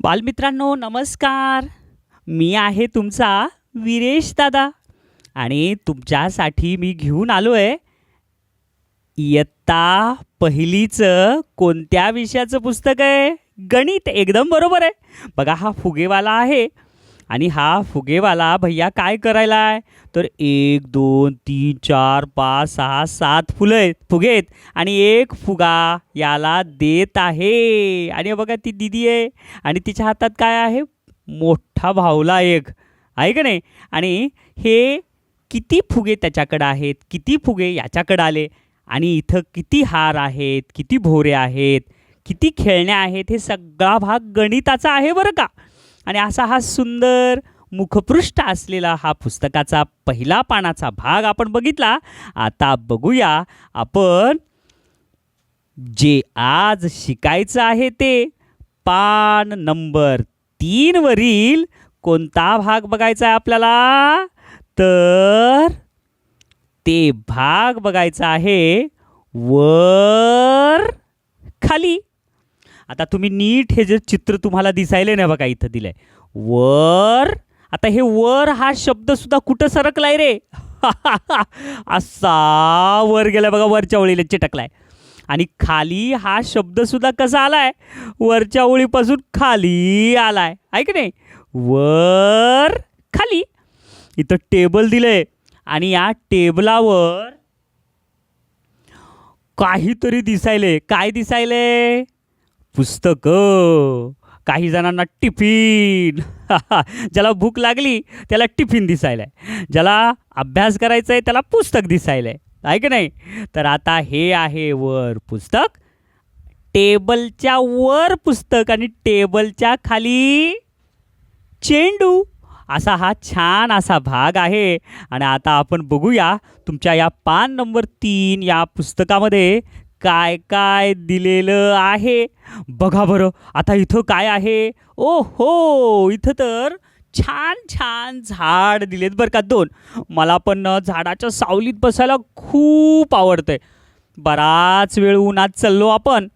बालमित्रांनो नमस्कार. मी आहे तुमचा विरेश दादा आणि तुमच्यासाठी मी घेऊन आलो आहे इयत्ता पहिलीचं कोणत्या विषयाचं पुस्तक आहे? गणित एकदम बरोबर आहे. बघा हा फुगेवाला आहे. आणि हा फुगेवाला भैया काय करायला आहे तर एक दोन तीन चार पाच सहा सात फुलं आहेत फुगे आहेत आणि एक फुगा याला देत आहे. आणि बघा ती दिदी आहे आणि तिच्या हातात काय आहे? मोठा भावला एक. आहे का नाही? आणि हे किती फुगे त्याच्याकडं आहेत? किती फुगे याच्याकडं आले? आणि इथं किती हार आहेत? किती भोरे आहेत? किती खेळण्या आहेत? हे सगळा भाग गणिताचा आहे बरं का? आणि असा हा सुंदर मुखपृष्ठ असलेला हा पुस्तकाचा पहिला पानाचा भाग आपण बघितला. आता बघूया आपण जे आज शिकायचं आहे ते. पान नंबर तीनवरील कोणता भाग बघायचा आहे आपल्याला? तर ते भाग बघायचा आहे वर खाली. आता तुम्ही नीट हे जे चित्र तुम्हाला दिसायले नाही बघा इथं दिलंय. वर आता हे वर हा शब्द सुद्धा कुठं सरकलाय रे? असा वर गेलाय बघा वरच्या ओळीला चिटकलाय. आणि खाली हा शब्द सुद्धा कसा आलाय? वरच्या ओळीपासून खाली आलाय. ऐक की नाही? वर खाली. इथं टेबल दिलंय आणि या टेबलावर काहीतरी दिसायले काय दिसायले पुस्तकं. काही जणांना टिफिन. ज्याला भूक लागली त्याला टिफिन दिसायलाय. ज्याला अभ्यास करायचा आहे त्याला पुस्तक दिसायलंय. आहे की नाही? तर आता हे आहे वर पुस्तक. टेबलच्या वर पुस्तक आणि टेबलच्या खाली चेंडू. असा हा छान असा भाग आहे. आणि आता आपण बघूया तुमच्या या पान नंबर तीन या पुस्तकामध्ये काय काय दिलेलं आहे? बघा बरं आता इथं काय आहे? ओ हो इथं तर छान छान झाड दिलेत बरं का दोन. मला पण झाडाच्या सावलीत बसायला खूप आवडतंय. बराच वेळ उन्हात चाललो आपण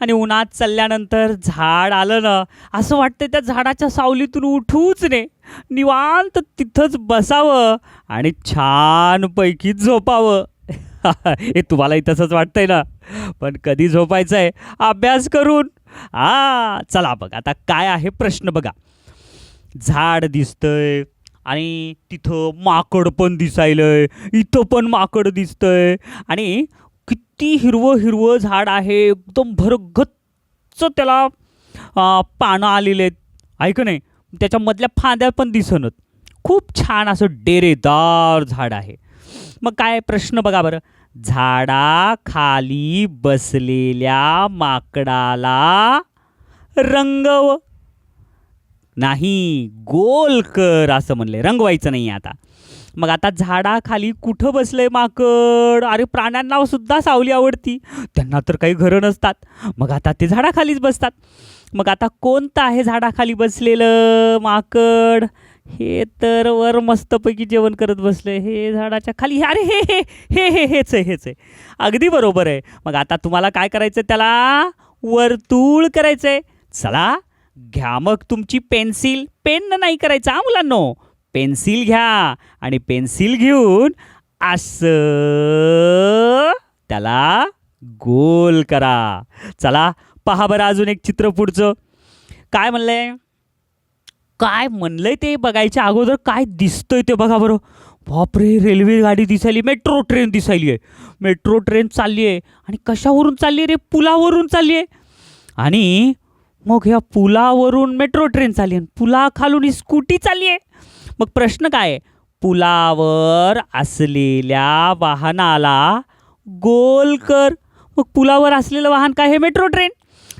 आणि उन्हात चालल्यानंतर झाड आलं ना असं वाटतं त्या झाडाच्या सावलीतून उठूच ने निवांत तिथंच बसावं आणि छानपैकी झोपावं. हे तुम्हालाही तसंच वाटतंय ना. पण कधी झोपायचं आहे अभ्यास करून. हा चला बघ आता काय आहे प्रश्न बघा. झाड दिसतंय आणि तिथं माकड पण दिसायलंय. इथं पण माकड दिसतंय. आणि किती हिरवं हिरवं झाड आहे. एकदम भरगच्च त्याला पानं आलेले आहेत. ऐक नाही? त्याच्यामधल्या फांद्या पण दिसणत खूप छान असं डेरेदार झाड आहे. मग काय प्रश्न बघा बरं. झाडाखाली बसलेल्या माकडाला रंगव नाही गोल कर असं म्हणले. रंगवायचं नाही आता. मग आता झाडाखाली कुठं बसलंय माकड? अरे प्राण्यांना सुद्धा सावली आवडती. त्यांना तर काही घरं नसतात. मग आता ते झाडाखालीच बसतात. मग आता कोणतं आहे झाडाखाली बसलेलं माकड? हे तर वर मस्तपैकी जेवण करत बसलं. हे झाडाच्या खाली अरे हे हे हे हे हेच आहे हेच आहे. अगदी बरोबर आहे. मग आता तुम्हाला काय करायचं त्याला वर्तुळ करायचं आहे चला घ्या मग तुमची पेन्सिल. पेन नाही करायचं हा मुलांनो. पेन्सिल घ्या आणि पेन्सिल घेऊन असं त्याला गोल करा. चला पहा बरं अजून एक चित्र पुढचं. काय म्हणलंय? काय म्हणलंय ते बघायच्या अगोदर? काय दिसतंय ते बघा बरं. बापरे रेल्वे गाडी दिसायली मेट्रो ट्रेन दिसायली आहे. मेट्रो ट्रेन चालली आहे. आणि कशावरून चालली आहे रे? पुलावरून चालली आहे. आणि मग ह्या पुलावरून मेट्रो ट्रेन चालली आहे. पुलाखालून ही स्कूटी चालली आहे. मग प्रश्न काय? आहे पुलावर असलेल्या वाहनाला गोल कर. मग पुलावर असलेलं वाहन काय? हे मेट्रो ट्रेन.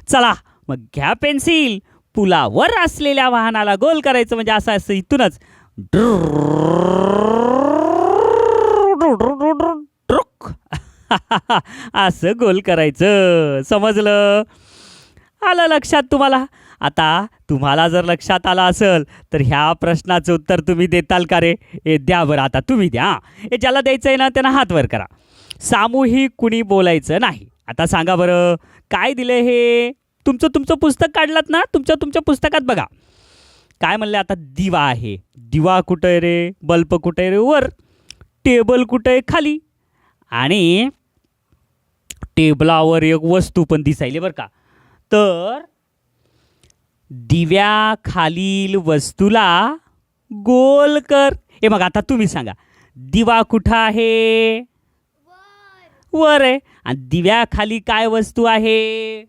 चला मग घ्या पेन्सिल. पुलावर असलेल्या वाहनाला गोल करायचं म्हणजे असं असं इथूनच. असं गोल करायचं. समजलं? आलं लक्षात तुम्हाला? आता तुम्हाला जर लक्षात आलं असेल तर ह्या प्रश्नाचं उत्तर तुम्ही देताल का रे? ए द्या बरं आता तुम्ही द्या. हे ज्याला द्यायचं आहे ना त्यांना हात वर करा. सामूहिक कुणी बोलायचं नाही. आता सांगा बरं काय दिलं हे? तुमचं तुमचं पुस्तक काढलात ना तुमच्या तुमच्या पुस्तकात बघा. काय म्हणले आता दिवा आहे. दिवा कुठं आहे रे? बल्ब कुठं आहे रे? वर. टेबल कुठं? आहे खाली. आणि टेबलावर एक वस्तू पण दिसायली बरं का. तर दिव्याखालील वस्तूला गोल कर. हे मग आता तुम्ही सांगा दिवा कुठं आहे? वर आहे. आणि दिव्याखाली काय वस्तू आहे?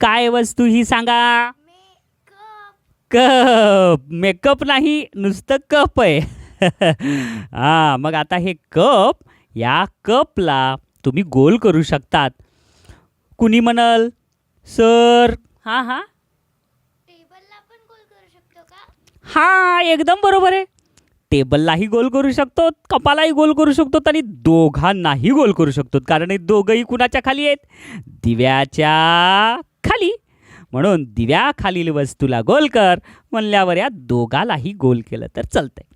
काय वस्तू ही सांगा? कप. मेकअप नाही नुसतं कप आहे. हां मग आता हे कप या कपला तुम्ही गोल करू शकतात. कुणी म्हणाल? सर. हां हां. टेबलला पण गोल करू शकतो का? हा एकदम बरोबर आहे. टेबललाही गोल करू शकतो कपालाही गोल करू शकतो आणि दोघांनाही गोल करू शकतो. कारण हे दोघंही कुणाच्या खाली आहेत? दिव्याच्या खाली. म्हणून दिव्याखालील वस्तूला गोल कर. म्हणल्यावर या दोघालाही गोल केलं तर चालतंय.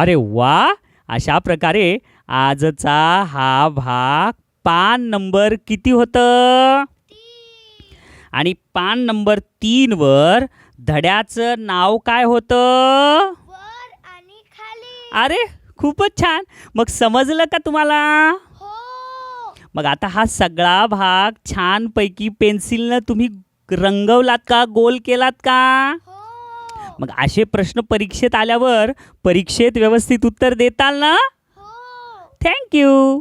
अरे वा! अशा प्रकारे आजचा हा भाग पान नंबर किती होतं? आणि पान नंबर तीनवर धड्याचं नाव काय होतं? वर आणि खाली. अरे खूपच छान. मग समजलं का तुम्हाला? मग आता हा सगळा भाग छानपैकी पेन्सिलनं तुम्ही रंगवलात का? गोल केलात का? हो. मग असे प्रश्न परीक्षेत आल्यावर परीक्षेत व्यवस्थित उत्तर देताल ना? हो. थँक्यू